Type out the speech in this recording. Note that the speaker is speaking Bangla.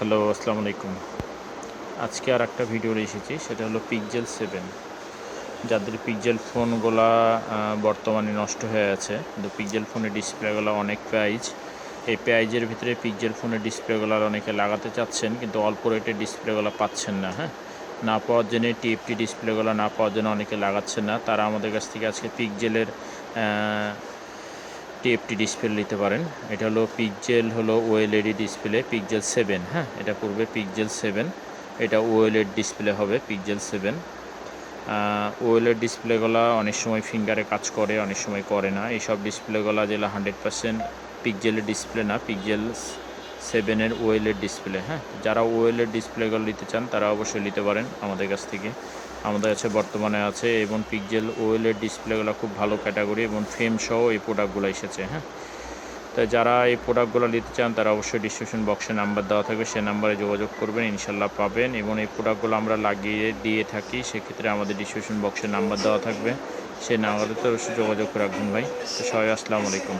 হ্যালো, আসসালামু আলাইকুম। আজকে আর একটা ভিডিও এসেছি, সেটা হলো পিকজেল সেভেন যাদের পিকজেল ফোনগুলা বর্তমানে নষ্ট হয়ে আছে, কিন্তু পিকজেল ফোনের ডিসপ্লেগুলো অনেক প্রাইজ এই প্রাইজের ভিতরে পিকজেল ফোনের ডিসপ্লেগুলো অনেকে লাগাতে চাচ্ছেন, কিন্তু অল্প রেটের ডিসপ্লেগুলো পাচ্ছেন না হ্যাঁ? না পাওয়ার জন্য টিএফটি ডিসপ্লেগুলো না পাওয়ার জন্য অনেকে লাগাচ্ছেন না। তারা আমাদের কাছ থেকে আজকে পিকজেলের টিএফটি ডিসপ্লে নিতে পারেন। এটা হলো পিকজেল হলো ওএলইডি ডিসপ্লে পিকজেল সেভেন হ্যাঁ? এটা পূর্বে পিকজেল সেভেন এটা ওএলএড ডিসপ্লে হবে পিকজেল সেভেন ওএলএড ডিসপ্লেগুলো অনেক সময় ফিঙ্গারে কাজ করে, অনেক সময় করে না। এইসব ডিসপ্লেগুলো যেগুলো হান্ড্রেড পার্সেন্ট পিকজেলের ডিসপ্লে না পিকজেল সেভেনের ওএলএড ডিসপ্লে হ্যাঁ? যারা ওএলএড ডিসপ্লেগুলো নিতে চান, তারা অবশ্যই নিতে পারেন আমাদের কাছ থেকে। আমাদের কাছে বর্তমানে আছে এবং পিকজেল ওএলএড ডিসপ্লেগুলো খুব ভালো ক্যাটাগরি এবং ফ্রেম সহ এই প্রোডাক্টগুলো এসেছে হ্যাঁ? তো যারা এই প্রোডাক্টগুলো নিতে চান, তারা অবশ্যই ডিসক্রিপশন বক্সে নাম্বার দেওয়া থাকবে, সে নাম্বারে যোগাযোগ করবেন, ইনশাল্লাহ পাবেন এবং এই প্রোডাক্টগুলো আমরা লাগিয়ে দিয়ে থাকি, সেক্ষেত্রে আমাদের ডিসক্রিপশন বক্সে নাম্বার দেওয়া থাকবে। সে নাম্বারে তো অবশ্যই যোগাযোগ রাখবেন ভাই। তো সবাই, আসসালামু আলাইকুম।